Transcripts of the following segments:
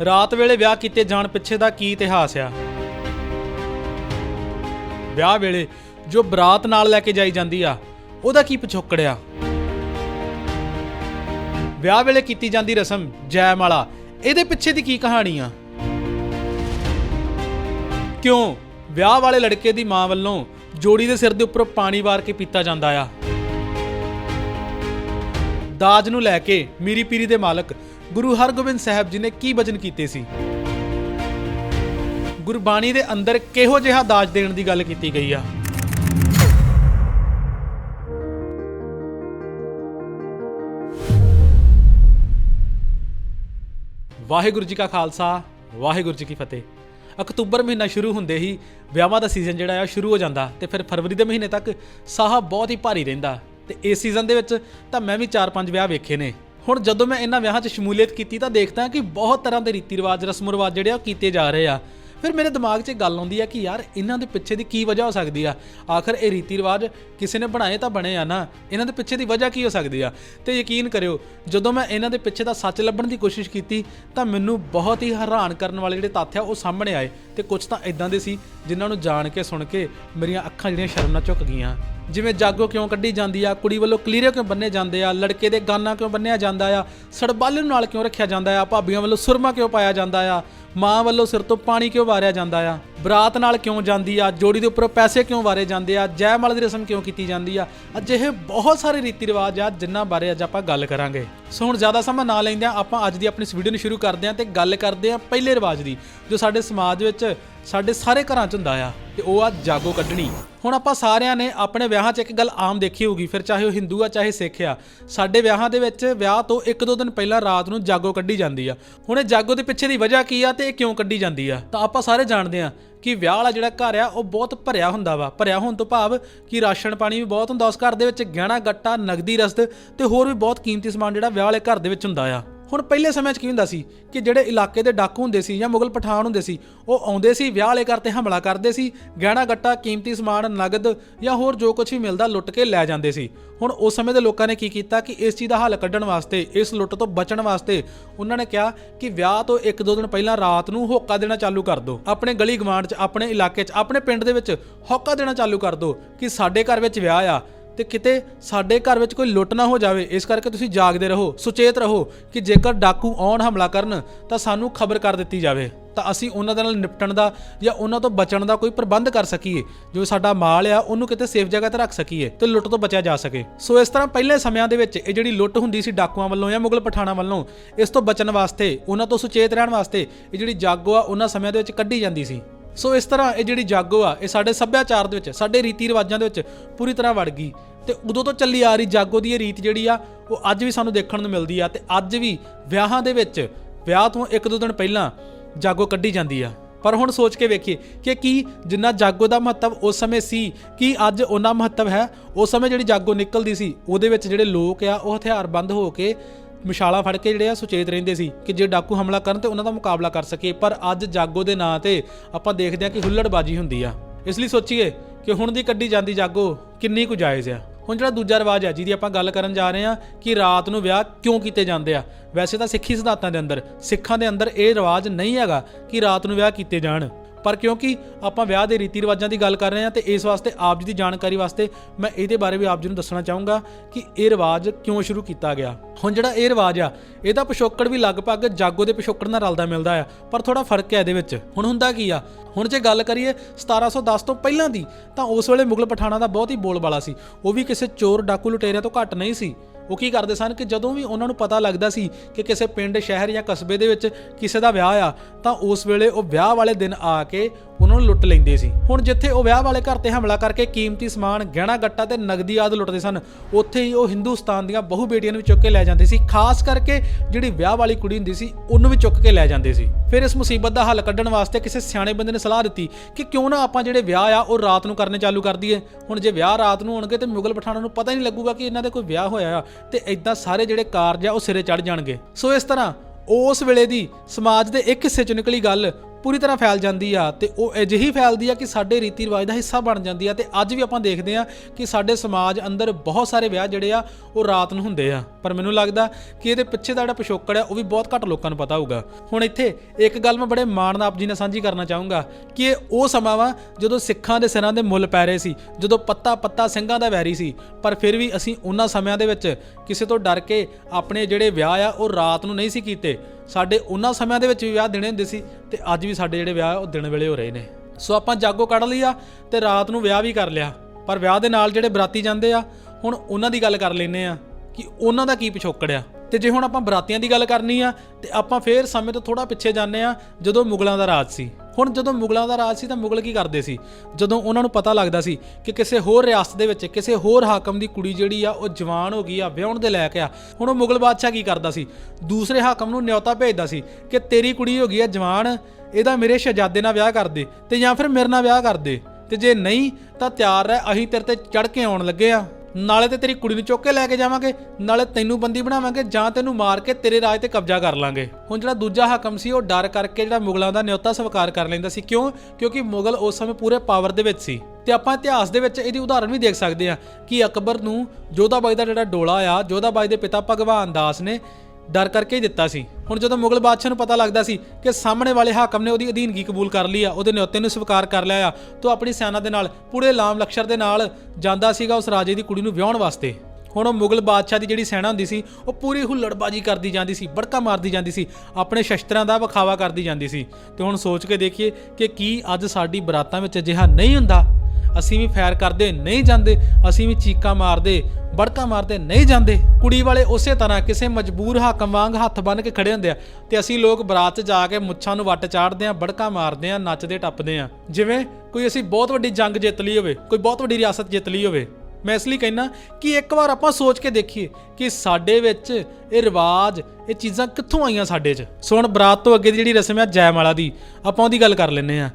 ਰਾਤ ਵੇਲੇ ਵਿਆਹ ਕੀਤੇ ਜਾਣ ਪਿੱਛੇ ਦਾ ਕੀ ਇਤਿਹਾਸ ਆ? ਵਿਆਹ ਵੇਲੇ ਜੋ ਬਰਾਤ ਨਾਲ ਲੈ ਕੇ ਜਾਈ ਜਾਂਦੀ ਆ, ਉਹਦਾ ਕੀ ਪਿਛੋਕੜ ਆ? ਵਿਆਹ ਵੇਲੇ ਕੀਤੀ ਜਾਂਦੀ ਰਸਮ ਜੈਮਾਲਾ, ਇਹਦੇ ਪਿੱਛੇ ਦੀ ਕੀ ਕਹਾਣੀ ਆ? ਕਿਉਂ ਵਿਆਹ ਵਾਲੇ ਲੜਕੇ ਦੀ ਮਾਂ ਵੱਲੋਂ ਜੋੜੀ ਦੇ ਸਿਰ ਦੇ ਉੱਪਰ ਪਾਣੀ ਵਾਰ ਕੇ ਪੀਤਾ ਜਾਂਦਾ ਆ? ਦਾਜ ਨੂੰ ਲੈ ਕੇ ਮੀਰੀ ਪੀਰੀ ਦੇ ਮਾਲਕ ਗੁਰੂ ਹਰਗੋਬਿੰਦ ਸਾਹਿਬ ਜੀ ਨੇ ਕੀ ਬਚਨ ਕੀਤੇ ਸੀ? ਗੁਰਬਾਣੀ ਦੇ ਅੰਦਰ ਕਿਹੋ ਜਿਹਾ ਦਾਜ ਦੇਣ ਦੀ ਗੱਲ ਕੀਤੀ ਗਈ ਆ? ਵਾਹਿਗੁਰੂ ਜੀ ਕਾ ਖਾਲਸਾ, ਵਾਹਿਗੁਰੂ ਜੀ ਕੀ ਫਤਿਹ। ਅਕਤੂਬਰ ਮਹੀਨਾ ਸ਼ੁਰੂ ਹੁੰਦੇ ਹੀ ਵਿਆਹਾਂ ਦਾ ਸੀਜ਼ਨ ਜਿਹੜਾ ਆ ਸ਼ੁਰੂ ਹੋ ਜਾਂਦਾ ਤੇ ਫਿਰ ਫਰਵਰੀ ਦੇ ਮਹੀਨੇ ਤੱਕ ਸਾਹ ਬਹੁਤ ਹੀ ਭਾਰੀ ਰਹਿੰਦਾ ਤੇ ਇਸ ਸੀਜ਼ਨ ਦੇ ਵਿੱਚ ਤਾਂ ਮੈਂ ਵੀ 4-5 ਵਿਆਹ ਵੇਖੇ ਨੇ। ਹੁਣ ਜਦੋਂ ਮੈਂ ਇਹਨਾਂ ਵਿਆਹਾਂ 'ਚ ਸ਼ਮੂਲੀਅਤ ਕੀਤੀ ਤਾਂ ਦੇਖਦਾ ਕਿ ਬਹੁਤ ਤਰ੍ਹਾਂ ਦੇ ਰੀਤੀ ਰਿਵਾਜ ਰਸਮ ਰਿਵਾਜ ਜਿਹੜੇ ਆ ਉਹ ਕੀਤੇ ਜਾ ਰਹੇ ਆ। ਫਿਰ ਮੇਰੇ ਦਿਮਾਗ 'ਚ ਇੱਕ ਗੱਲ ਆਉਂਦੀ ਆ ਕਿ ਯਾਰ ਇਹਨਾਂ ਦੇ ਪਿੱਛੇ ਦੀ ਕੀ ਵਜ੍ਹਾ ਹੋ ਸਕਦੀ ਆ? ਆਖਰ ਇਹ ਰੀਤੀ ਰਿਵਾਜ ਕਿਸੇ ਨੇ ਬਣਾਏ ਤਾਂ ਬਣੇ ਆ ਨਾ? ਇਹਨਾਂ ਦੇ ਪਿੱਛੇ ਦੀ ਵਜ੍ਹਾ ਕੀ ਹੋ ਸਕਦੀ ਆ? ਤੇ ਯਕੀਨ ਕਰਿਓ, ਜਦੋਂ ਮੈਂ ਇਹਨਾਂ ਦੇ ਪਿੱਛੇ ਦਾ ਸੱਚ ਲੱਭਣ ਦੀ ਕੋਸ਼ਿਸ਼ ਕੀਤੀ ਤਾਂ ਮੈਨੂੰ ਬਹੁਤ ਹੀ ਹੈਰਾਨ ਕਰਨ ਵਾਲੇ ਜਿਹੜੇ ਤੱਥ ਆ ਉਹ ਸਾਹਮਣੇ ਆਏ ਤੇ ਕੁਝ ਤਾਂ ਇਦਾਂ ਦੇ ਸੀ ਜਿਨ੍ਹਾਂ ਨੂੰ ਜਾਣ ਕੇ, ਸੁਣ ਕੇ ਮੇਰੀਆਂ ਅੱਖਾਂ ਜਿਹੜੀਆਂ ਸ਼ਰਮ ਨਾਲ ਝੁੱਕ ਗਈਆਂ। ਜਿਵੇਂ ਜਾਗੋ ਕਿਉਂ ਕੱਢੀ ਜਾਂਦੀ ਆ, ਕੁੜੀ ਵੱਲੋਂ ਕਲੀਰੇ ਕਿਉਂ ਬੰਨੇ ਜਾਂਦੇ ਆ, ਲੜਕੇ ਦੇ ਗਾਨਾ ਕਿਉਂ ਬੰਨਿਆ ਜਾਂਦਾ ਆ, ਸੜਬਾਲੇ ਨੂੰ ਨਾਲ ਕਿਉਂ ਰੱਖਿਆ ਜਾਂਦਾ ਆ, ਭਾਬੀਆਂ ਵੱਲੋਂ ਸੁਰਮਾ ਕਿਉਂ ਪਾਇਆ ਜਾਂਦਾ ਆ, ਮਾਂ ਵੱਲੋਂ ਸਿਰ ਤੋਂ ਪਾਣੀ ਕਿਉਂ ਵਾਰਿਆ ਜਾਂਦਾ ਆ, ਬਰਾਤ ਨਾਲ ਕਿਉਂ ਜਾਂਦੀ ਆ, ਜੋੜੀ ਦੇ ਉੱਪਰ ਪੈਸੇ ਕਿਉਂ ਵਾਰੇ ਜਾਂਦੇ ਆ ਜੈਮਾਲ ਦੀ ਰਸਮ ਕਿਉਂ ਕੀਤੀ ਜਾਂਦੀ ਆ, ਅਜਿਹੇ ਬਹੁਤ ਸਾਰੇ ਰੀਤੀ ਰਿਵਾਜ ਆ ਜਿਨ੍ਹਾਂ ਬਾਰੇ ਅੱਜ ਆਪਾਂ ਗੱਲ ਕਰਾਂਗੇ। ਸੋ ਹੁਣ ਜ਼ਿਆਦਾ ਸਮਾਂ ਨਾ ਲੈਂਦੇ ਲੈਂਦਿਆਂ ਆਪਾਂ ਅੱਜ ਦੀ ਆਪਣੀ ਇਸ ਵੀਡੀਓ ਨੂੰ ਸ਼ੁਰੂ ਕਰਦੇ ਹਾਂ ਤੇ ਗੱਲ ਕਰਦੇ ਹਾਂ ਪਹਿਲੇ ਰਿਵਾਜ ਦੀ, ਜੋ ਸਾਡੇ ਸਮਾਜ ਵਿੱਚ ਸਾਡੇ ਸਾਰੇ ਘਰਾਂ 'ਚ ਹੁੰਦਾ ਆ ਤੇ ਉਹ ਆ ਜਾਗੋ ਕੱਢਣੀ। ਹੁਣ ਆਪਾਂ ਸਾਰਿਆਂ ਨੇ ਆਪਣੇ ਵਿਆਹਾਂ 'ਚ ਇੱਕ ਗੱਲ ਆਮ ਦੇਖੀ ਹੋਊਗੀ, ਫਿਰ ਚਾਹੇ ਉਹ ਹਿੰਦੂ ਆ, ਚਾਹੇ ਸਿੱਖ ਆ। ਸਾਡੇ ਵਿਆਹਾਂ ਦੇ ਵਿੱਚ ਵਿਆਹ ਤੋਂ ਇੱਕ ਦੋ ਦਿਨ ਪਹਿਲਾਂ ਰਾਤ ਨੂੰ ਜਾਗੋ ਕੱਢੀ ਜਾਂਦੀ ਆ। ਹੁਣ ਇਹ ਜਾਗੋ ਦੇ ਪਿੱਛੇ ਦੀ ਵਜ੍ਹਾ ਕੀ ਆ ਤੇ ਇਹ ਕਿਉਂ ਕੱਢੀ ਜਾਂਦੀ ਆ? ਤਾਂ ਆਪਾਂ ਸਾਰੇ ਜਾਣਦੇ ਆ ਕਿ ਵਿਆਹ ਵਾਲਾ ਜਿਹੜਾ ਘਰ ਆ, ਉਹ ਬਹੁਤ ਭਰਿਆ ਹੁੰਦਾ ਵਾ। ਭਰਿਆ ਹੋਣ ਤੋਂ ਭਾਵ ਕਿ ਰਾਸ਼ਨ ਪਾਣੀ ਵੀ ਬਹੁਤ ਹੁੰਦਾ, ਉਸ ਘਰ ਦੇ ਵਿੱਚ ਗਹਿਣਾ, ਗੱਟਾ, ਨਗਦੀ ਰਸਦ ਤੇ ਹੋਰ ਵੀ ਬਹੁਤ ਕੀਮਤੀ ਸਮਾਨ ਜਿਹੜਾ ਵਿਆਹ ਵਾਲੇ ਘਰ ਦੇ ਵਿੱਚ ਹੁੰਦਾ ਆ। ਹੁਣ ਪਹਿਲੇ ਸਮੇਂ 'ਚ ਕੀ ਹੁੰਦਾ ਸੀ ਕਿ ਜਿਹੜੇ ਇਲਾਕੇ ਦੇ ਡਾਕੂ ਹੁੰਦੇ ਸੀ ਜਾਂ ਮੁਗਲ ਪਠਾਨ ਹੁੰਦੇ ਸੀ, ਉਹ ਆਉਂਦੇ ਸੀ, ਵਿਆਹ ਵਾਲੇ ਘਰ ਤੇ ਹਮਲਾ ਕਰਦੇ ਸੀ, ਗਹਿਣਾ ਗੱਟਾ, ਕੀਮਤੀ ਸਮਾਨ, ਨਗਦ ਜਾਂ ਹੋਰ ਜੋ ਕੁਝ ਵੀ ਮਿਲਦਾ ਲੁੱਟ ਕੇ ਲੈ ਜਾਂਦੇ ਸੀ। ਹੁਣ ਉਸ ਸਮੇਂ ਦੇ ਲੋਕਾਂ ਨੇ ਕੀ ਕੀਤਾ ਕਿ ਇਸ ਚੀਜ਼ ਦਾ ਹੱਲ ਕੱਢਣ ਵਾਸਤੇ, ਇਸ ਲੁੱਟ ਤੋਂ ਬਚਣ ਵਾਸਤੇ ਉਹਨਾਂ ਨੇ ਕਿਹਾ ਕਿ ਵਿਆਹ ਤੋਂ ਇੱਕ ਦੋ ਦਿਨ ਪਹਿਲਾਂ ਰਾਤ ਨੂੰ ਹੋਕਾ ਦੇਣਾ ਚਾਲੂ ਕਰ ਦਿਓ। ਆਪਣੇ ਗਲੀ ਗਵਾਂਡ 'ਚ, ਆਪਣੇ ਇਲਾਕੇ 'ਚ, ਆਪਣੇ ਪਿੰਡ ਦੇ ਵਿੱਚ ਹੋਕਾ ਦੇਣਾ ਚਾਲੂ ਕਰ ਦਿਓ ਕਿ ਸਾਡੇ ਘਰ ਵਿੱਚ ਵਿਆਹ ਆ। ਤੇ ਕਿਤੇ ਸਾਡੇ ਘਰ ਵਿੱਚ ਕੋਈ ਲੁੱਟ ਨਾ ਹੋ ਜਾਵੇ। ਇਸ ਕਰਕੇ ਤੁਸੀਂ ਜਾਗਦੇ ਰਹੋ, ਸੁਚੇਤ ਰਹੋ ਕਿ ਜੇਕਰ ਡਾਕੂ ਆਉਣ ਹਮਲਾ ਕਰਨ, ਤਾਂ ਸਾਨੂੰ ਖਬਰ ਕਰ ਦਿੱਤੀ ਜਾਵੇ। ਤਾਂ ਅਸੀਂ ਉਹਨਾਂ ਦੇ ਨਾਲ ਨਿਪਟਣ ਦਾ ਜਾਂ ਉਹਨਾਂ ਤੋਂ ਬਚਣ ਦਾ ਕੋਈ ਪ੍ਰਬੰਧ ਕਰ ਸਕੀਏ। ਜੋ ਸਾਡਾ ਮਾਲ ਆ, ਉਹਨੂੰ ਕਿਤੇ ਸੇਫ ਜਗ੍ਹਾ ਤੇ ਰੱਖ ਸਕੀਏ ਤੇ ਲੁੱਟ ਤੋਂ ਬਚਿਆ ਜਾ ਸਕੇ। ਸੋ ਇਸ ਤਰ੍ਹਾਂ ਪਹਿਲੇ ਸਮਿਆਂ ਦੇ ਵਿੱਚ ਇਹ ਜਿਹੜੀ ਲੁੱਟ ਹੁੰਦੀ ਸੀ ਡਾਕੂਆਂ ਵੱਲੋਂ ਜਾਂ ਮੁਗਲ ਪਠਾਣਾ ਵੱਲੋਂ, ਇਸ ਤੋਂ ਬਚਣ ਵਾਸਤੇ, ਉਹਨਾਂ ਤੋਂ ਸੁਚੇਤ ਰਹਿਣ ਵਾਸਤੇ, ਇਹ ਜਿਹੜੀ ਜਾਗੋ ਆ, ਉਹਨਾਂ ਸਮਿਆਂ ਦੇ ਵਿੱਚ ਕੱਢੀ ਜਾਂਦੀ ਸੀ। ਸੋ ਇਸ ਤਰ੍ਹਾਂ ਇਹ ਜਿਹੜੀ ਜਾਗੋ ਆ, ਇਹ ਸਾਡੇ ਸੱਭਿਆਚਾਰ ਦੇ ਵਿੱਚ, ਸਾਡੇ ਰੀਤੀ ਰਿਵਾਜਾਂ ਦੇ ਵਿੱਚ ਪੂਰੀ ਤਰ੍ਹਾਂ ਵੜ ਗਈ। ਤੇ ਉਦੋਂ ਤੋਂ ਚੱਲੀ ਆ ਰਹੀ ਜਾਗੋ ਦੀ ਇਹ ਰੀਤ ਜਿਹੜੀ ਆ, ਉਹ ਅੱਜ ਵੀ ਸਾਨੂੰ ਦੇਖਣ ਨੂੰ ਮਿਲਦੀ ਆ ਤੇ ਅੱਜ ਵੀ ਵਿਆਹਾਂ ਦੇ ਵਿੱਚ, ਵਿਆਹ ਤੋਂ ਇੱਕ ਦੋ ਦਿਨ ਪਹਿਲਾਂ ਜਾਗੋ ਕੱਢੀ ਜਾਂਦੀ ਆ। ਪਰ ਹੁਣ ਸੋਚ ਕੇ ਵੇਖੀਏ ਕਿ ਕੀ ਜਿੰਨਾ ਜਾਗੋ ਦਾ ਮਹੱਤਵ ਉਸ ਸਮੇਂ ਸੀ, ਕੀ ਅੱਜ ਉਹਨਾਂ ਮਹੱਤਵ ਹੈ? ਉਸ ਸਮੇਂ ਜਿਹੜੀ ਜਾਗੋ ਨਿਕਲਦੀ ਸੀ, ਉਹਦੇ ਵਿੱਚ ਜਿਹੜੇ ਲੋਕ ਆ, ਉਹ ਹਥਿਆਰਬੰਦ ਹੋ ਕੇ ਮਸ਼ਾਲਾ ਫੜ ਕੇ ਜਿਹੜੇ ਆ ਸੁਚੇਤ ਰਹਿੰਦੇ ਸੀ ਕਿ ਜੇ ਡਾਕੂ ਹਮਲਾ ਕਰਨ ਤੇ ਉਹਨਾਂ ਦਾ ਮੁਕਾਬਲਾ ਕਰ ਸਕੀਏ ਪਰ ਅੱਜ ਜਾਗੋ ਦੇ ਨਾਂ ਤੇ ਆਪਾਂ ਦੇਖਦੇ ਆ ਕਿ ਹੁੱਲੜਬਾਜੀ ਹੁੰਦੀ ਆ। ਇਸ ਲਈ ਸੋਚੀਏ ਕਿ ਹੁਣ ਦੀ ਕੱਢੀ ਜਾਂਦੀ ਜਾਗੋ ਕਿੰਨੀ ਕੁ ਜਾਇਜ਼ ਆ। ਹੁਣ ਜਿਹੜਾ ਦੂਜਾ ਰਿਵਾਜ ਹੈ ਜਿਹਦੀ ਆਪਾਂ ਗੱਲ ਕਰਨ ਜਾ ਰਹੇ ਹਾਂ ਕਿ ਰਾਤ ਨੂੰ ਵਿਆਹ ਕਿਉਂ ਕੀਤੇ ਜਾਂਦੇ ਆ। ਵੈਸੇ ਤਾਂ ਸਿੱਖੀ ਸਿਧਾਂਤਾਂ ਦੇ ਅੰਦਰ, ਸਿੱਖਾਂ ਦੇ ਅੰਦਰ ਇਹ ਰਿਵਾਜ ਨਹੀਂ ਹੈਗਾ ਕਿ ਰਾਤ ਨੂੰ ਵਿਆਹ ਕੀਤੇ ਜਾਣ। ਪਰ ਕਿਉਂਕਿ ਆਪਾਂ ਵਿਆਹ ਦੇ ਰੀਤੀ ਰਿਵਾਜਾਂ ਦੀ ਗੱਲ ਕਰ ਰਹੇ ਹਾਂ ਤੇ ਇਸ ਵਾਸਤੇ ਆਪ ਜੀ ਦੀ ਜਾਣਕਾਰੀ ਵਾਸਤੇ ਮੈਂ ਇਹਦੇ ਬਾਰੇ ਵੀ ਆਪ ਜੀ ਨੂੰ ਦੱਸਣਾ ਚਾਹੂੰਗਾ ਕਿ ਇਹ ਰਿਵਾਜ ਕਿਉਂ ਸ਼ੁਰੂ ਕੀਤਾ ਗਿਆ। ਹੁਣ ਜਿਹੜਾ ਇਹ ਰਿਵਾਜ ਆ, ਇਹਦਾ ਪਿਛੋਕੜ ਵੀ ਲਗਭਗ ਜਾਗੋ ਦੇ ਪਿਛੋਕੜ ਨਾਲ ਰਲਦਾ ਮਿਲਦਾ ਆ, ਪਰ ਥੋੜਾ ਫ਼ਰਕ ਹੈ ਇਹਦੇ ਵਿੱਚ। ਹੁਣ ਹੁੰਦਾ ਕੀ ਆ? ਹੁਣ ਜੇ ਗੱਲ ਕਰੀਏ 1710 ਤੋਂ ਪਹਿਲਾਂ ਦੀ, ਤਾਂ ਉਸ ਵੇਲੇ ਮੁਗਲ ਪਠਾਣਾ ਦਾ ਬਹੁਤ ਹੀ ਬੋਲਬਾਲਾ ਸੀ। ਉਹ ਵੀ ਕਿਸੇ ਚੋਰ ਡਾਕੂ ਲੁਟੇਰਿਆਂ ਤੋਂ ਘੱਟ ਨਹੀਂ ਸੀ। ਉਹ ਕੀ ਕਰਦੇ ਸਨ ਕਿ ਜਦੋਂ ਵੀ ਉਹਨਾਂ ਨੂੰ ਪਤਾ ਲੱਗਦਾ ਸੀ ਕਿ ਕਿਸੇ ਪਿੰਡ, ਸ਼ਹਿਰ ਜਾਂ ਕਸਬੇ ਦੇ ਵਿੱਚ ਕਿਸੇ ਦਾ ਵਿਆਹ ਆ, ਤਾਂ ਉਸ ਵੇਲੇ ਉਹ ਵਿਆਹ ਵਾਲੇ ਦਿਨ ਆ ਕੇ ਉਹਨਾਂ ਨੂੰ ਲੁੱਟ ਲੈਂਦੇ ਸੀ। ਹੁਣ ਜਿੱਥੇ ਉਹ ਵਿਆਹ ਵਾਲੇ ਘਰ ਤੇ ਹਮਲਾ ਕਰਕੇ ਕੀਮਤੀ ਸਮਾਨ, ਗਹਿਣਾ ਗੱਟਾ ਤੇ ਨਗਦੀ ਆਦ ਲੁੱਟਦੇ ਸਨ, ਉੱਥੇ ਹੀ ਉਹ ਹਿੰਦੁਸਤਾਨ ਦੀਆਂ ਬਹੁ ਬੇਟੀਆਂ ਨੂੰ ਵੀ ਚੁੱਕ ਕੇ ਲੈ ਜਾਂਦੇ ਸੀ। ਖਾਸ ਕਰਕੇ ਜਿਹੜੀ ਵਿਆਹ ਵਾਲੀ ਕੁੜੀ ਹੁੰਦੀ ਸੀ, ਉਹਨੂੰ ਵੀ ਚੁੱਕ ਕੇ ਲੈ ਜਾਂਦੇ ਸੀ। ਫਿਰ ਇਸ ਮੁਸੀਬਤ ਦਾ ਹੱਲ ਕੱਢਣ ਵਾਸਤੇ ਕਿਸੇ ਸਿਆਣੇ ਬੰਦੇ ਨੇ ਸਲਾਹ ਦਿੱਤੀ ਕਿ ਕਿਉਂ ਨਾ ਆਪਾਂ ਜਿਹੜੇ ਵਿਆਹ ਆ, ਉਹ ਰਾਤ ਨੂੰ ਕਰਨੇ ਚਾਲੂ ਕਰ ਦਈਏ। ਹੁਣ ਜੇ ਵਿਆਹ ਰਾਤ ਨੂੰ ਹੋਣਗੇ ਤੇ ਮੁਗਲ ਪਠਾਣਾਂ ਨੂੰ ਪਤਾ ਹੀ ਨਹੀਂ ਲੱਗੂਗਾ ਕਿ ਇਹਨਾਂ ਦੇ ਕੋਈ ਵਿਆਹ ਹੋਇਆ ਆ। ਤੇ ਇਦਾਂ ਸਾਰੇ ਜਿਹੜੇ ਕਾਰਜ ਆ ਉਹ ਸਿਰੇ ਚੜ ਜਾਣਗੇ। ਸੋ ਇਸ ਤਰ੍ਹਾਂ ਉਸ ਵੇਲੇ ਦੀ ਸਮਾਜ ਦੇ ਇੱਕ ਹਿੱਸੇ ਚੋਂ ਨਿਕਲੀ ਗੱਲ ਪੂਰੀ ਤਰ੍ਹਾਂ ਫੈਲ ਜਾਂਦੀ ਆ ਤੇ ਉਹ ਅਜਿਹੀ ਫੈਲਦੀ ਆ ਕਿ ਸਾਡੇ ਰੀਤੀ ਰਿਵਾਜ ਦਾ ਹਿੱਸਾ ਬਣ ਜਾਂਦੀ ਆ ਤੇ ਅੱਜ ਵੀ ਆਪਾਂ ਦੇਖਦੇ ਆ ਕਿ ਸਾਡੇ ਸਮਾਜ ਅੰਦਰ ਬਹੁਤ ਸਾਰੇ ਵਿਆਹ ਜਿਹੜੇ ਆ, ਉਹ ਰਾਤ ਨੂੰ ਹੁੰਦੇ ਆ। ਪਰ ਮੈਨੂੰ ਲੱਗਦਾ ਕਿ ਇਹਦੇ ਪਿੱਛੇ ਦਾ ਜਿਹੜਾ ਪਿਛੋਕੜ ਆ, ਉਹ ਵੀ ਬਹੁਤ ਘੱਟ ਲੋਕਾਂ ਨੂੰ ਪਤਾ ਹੋਊਗਾ। ਹੁਣ ਇੱਥੇ ਇੱਕ ਗੱਲ ਮੈਂ ਬੜੇ ਮਾਣ ਨਾਲ ਆਪ ਜੀ ਨਾਲ ਸਾਂਝੀ ਕਰਨਾ ਚਾਹੂੰਗਾ ਕਿ ਇਹ ਉਹ ਸਮਾਂ ਵਾ ਜਦੋਂ ਸਿੱਖਾਂ ਦੇ ਸਿਰਾਂ ਦੇ ਮੁੱਲ ਪੈ ਰਹੇ ਸੀ, ਜਦੋਂ ਪੱਤਾ ਪੱਤਾ ਸਿੰਘਾਂ ਦਾ ਵੈਰੀ ਸੀ। ਪਰ ਫਿਰ ਵੀ ਅਸੀਂ ਉਹਨਾਂ ਸਮਿਆਂ ਦੇ ਵਿੱਚ ਕਿਸੇ ਤੋਂ ਡਰ ਕੇ ਆਪਣੇ ਜਿਹੜੇ ਵਿਆਹ ਆ, ਉਹ ਰਾਤ ਨੂੰ ਨਹੀਂ ਸੀ ਕੀਤੇ। ਸਾਡੇ ਉਹਨਾਂ ਸਮਿਆਂ ਦੇ ਵਿੱਚ ਵੀ ਵਿਆਹ ਦਿਨੇ ਹੁੰਦੇ ਸੀ ਤੇ ਅੱਜ ਵੀ ਸਾਡੇ ਜਿਹੜੇ ਵਿਆਹ ਆ, ਉਹ ਦਿਨ ਵੇਲੇ ਹੋ ਰਹੇ ਨੇ। ਸੋ ਆਪਾਂ ਜਾਗੋ ਕੱਢ ਲਈ ਆ ਤੇ ਰਾਤ ਨੂੰ ਵਿਆਹ ਵੀ ਕਰ ਲਿਆ। ਪਰ ਵਿਆਹ ਦੇ ਨਾਲ ਜਿਹੜੇ ਬਰਾਤੀ ਜਾਂਦੇ ਆ, ਹੁਣ ਉਹਨਾਂ ਦੀ ਗੱਲ ਕਰ ਲੈਨੇ ਆ ਕਿ ਉਹਨਾਂ ਦਾ ਕੀ ਪਿਛੋਕੜ ਆ। ਤੇ ਜੇ ਹੁਣ ਆਪਾਂ ਬਰਾਤੀਆਂ ਦੀ ਗੱਲ ਕਰਨੀ ਆ, ਤੇ ਆਪਾਂ ਫੇਰ ਸਮੇਂ ਤੋਂ ਥੋੜਾ ਪਿੱਛੇ ਜਾਂਦੇ ਆ, ਜਦੋਂ ਮੁਗਲਾਂ ਦਾ ਰਾਜ ਸੀ। ਹੁਣ ਜਦੋਂ ਮੁਗਲਾਂ ਦਾ ਰਾਜ ਸੀ ਤਾਂ ਮੁਗਲ ਕੀ ਕਰਦੇ ਸੀ? ਜਦੋਂ ਉਹਨਾਂ ਨੂੰ ਪਤਾ ਲੱਗਦਾ ਸੀ ਕਿ ਕਿਸੇ ਹੋਰ ਰਿਆਸਤ ਦੇ ਵਿੱਚ, ਕਿਸੇ ਹੋਰ ਹਾਕਮ ਦੀ ਕੁੜੀ ਜਿਹੜੀ ਆ, ਉਹ ਜਵਾਨ ਹੋ ਗਈ ਆ, ਵਿਆਹਣ ਦੇ ਲੈ ਕੇ ਆ, ਹੁਣ ਉਹ ਮੁਗਲ ਬਾਦਸ਼ਾਹ ਕੀ ਕਰਦਾ ਸੀ? ਦੂਸਰੇ ਹਾਕਮ ਨੂੰ ਨਿਯੋਤਾ ਭੇਜਦਾ ਸੀ ਕਿ ਤੇਰੀ ਕੁੜੀ ਹੋ ਗਈ ਆ ਜਵਾਨ, ਇਹਦਾ ਮੇਰੇ ਸ਼ਹਜ਼ਾਦੇ ਨਾਲ ਵਿਆਹ ਕਰ ਦੇ ਤੇ ਜਾਂ ਫਿਰ ਮੇਰੇ ਨਾਲ ਵਿਆਹ ਕਰ ਦੇ। ਤੇ ਜੇ ਨਹੀਂ ਤਾਂ ਤਿਆਰ ਰਹਿ, ਅਸੀਂ ਤੇਰੇ ਤੇ ਚੜ ਕੇ ਆਉਣ ਲੱਗੇ ਆ। ਨਾਲੇ ਤੇ ਤੇਰੀ ਕੁੜੀ ਨੂੰ ਚੁੱਕ ਕੇ ਲੈ ਕੇ ਜਾਵਾਂਗੇ, ਨਾਲੇ ਤੈਨੂੰ ਬੰਦੀ ਬਣਾਵਾਂਗੇ, ਜਾਂ ਤੈਨੂੰ ਮਾਰ ਕੇ ਤੇਰੇ ਰਾਜ ਤੇ ਕਬਜ਼ਾ ਕਰ ਲਾਂਗੇ। ਹੁਣ ਜਿਹੜਾ ਦੂਜਾ ਹਾਕਮ ਸੀ, ਉਹ ਡਰ ਕਰਕੇ ਜਿਹੜਾ ਮੁਗਲਾਂ ਦਾ ਨਿਯੋਤਾ ਸਵੀਕਾਰ ਕਰ ਲੈਂਦਾ ਸੀ। ਕਿਉਂ? ਕਿਉਂਕਿ ਮੁਗਲ ਉਸ ਸਮੇਂ ਪੂਰੇ ਪਾਵਰ ਦੇ ਵਿੱਚ ਸੀ। ਤੇ ਆਪਾਂ ਇਤਿਹਾਸ ਦੇ ਵਿੱਚ ਇਹਦੀ ਉਦਾਹਰਨ ਵੀ ਦੇਖ ਸਕਦੇ ਆ ਕਿ ਅਕਬਰ ਨੂੰ ਜੋਧਾਬਾਈ ਦਾ ਜਿਹੜਾ ਡੋਲਾ ਆ ਜੋਧਾਬਾਈ ਦੇ ਪਿਤਾ ਭਗਵਾਨ ਦਾਸ ਨੇ ਡਰ ਕਰਕੇ ਹੀ ਦਿੱਤਾ ਸੀ। ਹੁਣ ਜਦੋਂ ਮੁਗਲ ਬਾਦਸ਼ਾਹ ਨੂੰ ਪਤਾ ਲੱਗਦਾ ਸੀ ਕਿ ਸਾਹਮਣੇ ਵਾਲੇ ਹਾਕਮ ਨੇ ਉਹਦੀ ਅਧੀਨਗੀ ਕਬੂਲ ਕਰ ਲਈ ਆ, ਉਹਦੇ ਨਿਯੋਤੇ ਨੂੰ ਸਵੀਕਾਰ ਕਰ ਲਿਆ ਆ, ਤਾਂ ਆਪਣੀ ਸੈਨਾ ਦੇ ਨਾਲ ਪੂਰੇ ਲਾਮ ਲਕਸ਼ਰ ਦੇ ਨਾਲ ਜਾਂਦਾ ਸੀਗਾ ਉਸ ਰਾਜੇ ਦੀ ਕੁੜੀ ਨੂੰ ਵਿਆਹਣ ਵਾਸਤੇ। ਹੁਣ ਉਹ ਮੁਗਲ ਬਾਦਸ਼ਾਹ ਦੀ ਜਿਹੜੀ ਸੈਨਾ ਹੁੰਦੀ ਸੀ, ਉਹ ਪੂਰੀ ਹੁੱਲੜਬਾਜੀ ਕਰਦੀ ਜਾਂਦੀ ਸੀ, ਬੜਕਾ ਮਾਰਦੀ ਜਾਂਦੀ ਸੀ, ਆਪਣੇ ਸ਼ਸਤਰਾਂ ਦਾ ਵਿਖਾਵਾ ਕਰਦੀ ਜਾਂਦੀ ਸੀ। ਤੇ ਹੁਣ ਸੋਚ ਕੇ ਦੇਖੀਏ ਕਿ ਕੀ ਅੱਜ ਸਾਡੀ ਬਰਾਤਾਂ ਵਿੱਚ ਅਜਿਹਾ ਨਹੀਂ ਹੁੰਦਾ। ਅਸੀਂ ਵੀ ਫੈਰ ਕਰਦੇ ਨਹੀਂ ਜਾਂਦੇ, ਅਸੀਂ ਵੀ ਚੀਕਾਂ ਮਾਰਦੇ, ਬੜਕਾ ਮਾਰਦੇ ਨਹੀਂ ਜਾਂਦੇ। ਕੁੜੀ ਵਾਲੇ ਉਸੇ ਤਰ੍ਹਾਂ ਕਿਸੇ ਮਜਬੂਰ ਹਾਕਮ ਵਾਂਗ ਹੱਥ ਬੰਨ ਕੇ ਖੜੇ ਹੁੰਦੇ ਆ ਤੇ ਅਸੀਂ ਲੋਕ ਬਰਾਤ 'ਚ ਜਾ ਕੇ ਮੁੱਛਾਂ ਨੂੰ ਵੱਟ ਚਾੜਦੇ ਆ, ਬੜਕਾ ਮਾਰਦੇ ਆ, ਨੱਚਦੇ ਟੱਪਦੇ ਆ। ਜਿਵੇਂ ਕੋਈ ਅਸੀਂ ਬਹੁਤ ਵੱਡੀ ਜੰਗ ਜਿੱਤ ਲਈ ਹੋਵੇ, ਕੋਈ ਬਹੁਤ ਵੱਡੀ ਰਿਆਸਤ ਜਿੱਤ ਲਈ ਹੋਵੇ। ਮੈਂ ਇਸ ਲਈ ਕਹਿਣਾ ਕਿ ਇੱਕ ਵਾਰ ਆਪਾਂ ਸੋਚ ਕੇ ਦੇਖੀਏ ਕਿ ਸਾਡੇ ਵਿੱਚ ਇਹ ਰਿਵਾਜ, ਇਹ ਚੀਜ਼ਾਂ ਕਿੱਥੋਂ ਆਈਆਂ ਸਾਡੇ 'ਚ। ਸੋ ਹੁਣ ਬਰਾਤ ਤੋਂ ਅੱਗੇ ਦੀ ਜਿਹੜੀ ਰਸਮ ਹੈ ਜੈਮਾਲਾ ਦੀ, ਆਪਾਂ ਉਹਦੀ ਗੱਲ ਕਰ ਲੈਂਦੇ ਆ।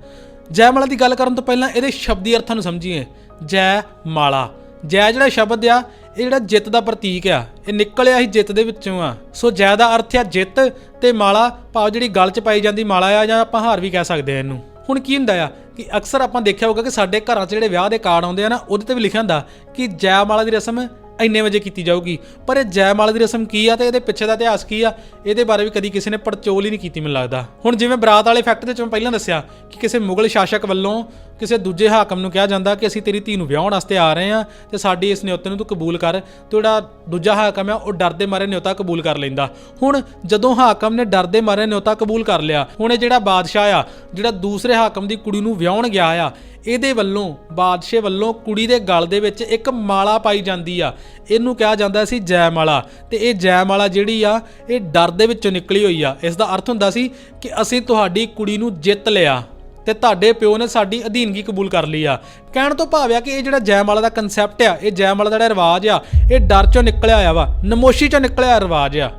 ਜੈ ਮਾਲਾ ਦੀ ਗੱਲ ਕਰਨ ਤੋਂ ਪਹਿਲਾਂ ਇਹਦੇ ਸ਼ਬਦੀ ਅਰਥਾਂ ਨੂੰ ਸਮਝੀਏ। ਜੈ ਮਾਲਾ। ਜੈ ਜਿਹੜਾ ਸ਼ਬਦ ਆ, ਇਹ ਜਿਹੜਾ ਜਿੱਤ ਦਾ ਪ੍ਰਤੀਕ ਆ, ਇਹ ਨਿਕਲਿਆ ਹੀ ਜਿੱਤ ਦੇ ਵਿੱਚੋਂ ਆ। ਸੋ ਜੈ ਦਾ ਅਰਥ ਆ ਜਿੱਤ ਤੇ ਮਾਲਾ, ਭਾਵ ਜਿਹੜੀ ਗਲ 'ਚ ਪਾਈ ਜਾਂਦੀ ਮਾਲਾ ਆ ਜਾਂ ਆਪਾਂ ਹਾਰ ਵੀ ਕਹਿ ਸਕਦੇ ਆ ਇਹਨੂੰ। ਹੁਣ ਕੀ ਹੁੰਦਾ ਆ ਕਿ ਅਕਸਰ ਆਪਾਂ ਦੇਖਿਆ ਹੋਊਗਾ ਕਿ ਸਾਡੇ ਘਰਾਂ 'ਚ ਜਿਹੜੇ ਵਿਆਹ ਦੇ ਕਾਰਡ ਆਉਂਦੇ ਆ ਨਾ, ਉਹਦੇ ਤੇ ਵੀ ਲਿਖਿਆ ਹੁੰਦਾ ਕਿ ਜੈ ਮਾਲਾ ਦੀ ਰਸਮ ਇੰਨੇ ਵਜੇ ਕੀਤੀ ਜਾਊਗੀ। ਪਰ ਇਹ ਜੈ ਮਾਲਾ ਦੀ ਰਸਮ ਕੀ ਆ ਤੇ ਇਹਦੇ ਪਿੱਛੇ ਦਾ ਇਤਿਹਾਸ ਕੀ ਆ? ਇਹਦੇ ਬਾਰੇ ਵੀ ਕਦੀ ਕਿਸੇ ਨੇ ਪੜਚੋਲ ਹੀ ਨਹੀਂ ਕੀਤੀ ਮੈਨੂੰ ਲੱਗਦਾ। ਹੁਣ ਜਿਵੇਂ ਬਰਾਤ ਵਾਲੇ ਫੈਕਟ ਦੇ ਵਿੱਚ ਮੈਂ ਪਹਿਲਾਂ ਦੱਸਿਆ ਕਿ ਕਿਸੇ ਮੁਗਲ ਸ਼ਾਸਕ ਵੱਲੋਂ ਕਿਸੇ ਦੂਜੇ ਹਾਕਮ ਨੂੰ ਕਿਹਾ ਜਾਂਦਾ ਕਿ ਅਸੀਂ ਤੇਰੀ ਧੀ ਨੂੰ ਵਿਆਹਣ ਵਾਸਤੇ ਆ ਰਹੇ ਹਾਂ ਤੇ ਸਾਡੀ ਇਸ ਨਿਯੋਤੇ ਨੂੰ ਤੂੰ ਕਬੂਲ ਕਰ, ਤੇ ਜਿਹੜਾ ਦੂਜਾ ਹਾਕਮ ਆ ਉਹ ਡਰਦੇ ਮਾਰੇ ਨਿਯੋਤਾ ਕਬੂਲ ਕਰ ਲੈਂਦਾ। ਹੁਣ ਜਦੋਂ ਹਾਕਮ ਨੇ ਡਰਦੇ ਮਾਰੇ ਨਿਯੋਤਾ ਕਬੂਲ ਕਰ ਲਿਆ, ਹੁਣ ਇਹ ਜਿਹੜਾ ਬਾਦਸ਼ਾਹ ਆ, ਜਿਹੜਾ ਦੂਸਰੇ ਹਾਕਮ ਦੀ ਕੁੜੀ ਨੂੰ ਵਿਆਹਣ ਗਿਆ ਆ, ਇਹਦੇ ਵੱਲੋਂ, ਬਾਦਸ਼ਾਹ ਵੱਲੋਂ ਕੁੜੀ ਦੇ ਗਲ ਦੇ ਵਿੱਚ ਇੱਕ ਮਾਲਾ ਪਾਈ ਜਾਂਦੀ ਆ। ਇਹਨੂੰ ਕਿਹਾ ਜਾਂਦਾ ਸੀ ਜੈ ਮਾਲਾ, ਤੇ ਇਹ ਜੈ ਮਾਲਾ ਜਿਹੜੀ ਆ, ਇਹ ਡਰ ਦੇ ਵਿੱਚੋਂ ਨਿਕਲੀ ਹੋਈ ਆ। ਇਸ ਦਾ ਅਰਥ ਹੁੰਦਾ ਸੀ ਕਿ ਅਸੀਂ ਤੁਹਾਡੀ ਕੁੜੀ ਨੂੰ ਜਿੱਤ ਲਿਆ। ਤੇ ਤੁਹਾਡੇ ਪਿਓ ਨੇ ਸਾਡੀ ਅਧੀਨਗੀ ਕਬੂਲ ਕਰ ਲਈ ਆ। ਕਹਿਣ ਤੋਂ ਭਾਵ ਆ ਕਿ ਇਹ ਜਿਹੜਾ ਜੈਮਾਲਾ ਦਾ ਕਨਸੈਪਟ ਆ, ਇਹ ਜੈਮਾਲਾ ਦਾ ਜਿਹੜਾ ਰਿਵਾਜ ਆ, ਇਹ ਡਰ ਚੋਂ ਨਿਕਲਿਆ ਆਇਆ ਵਾ, ਨਮੋਸ਼ੀ ਚੋਂ ਨਿਕਲਿਆ ਰਿਵਾਜ ਆ।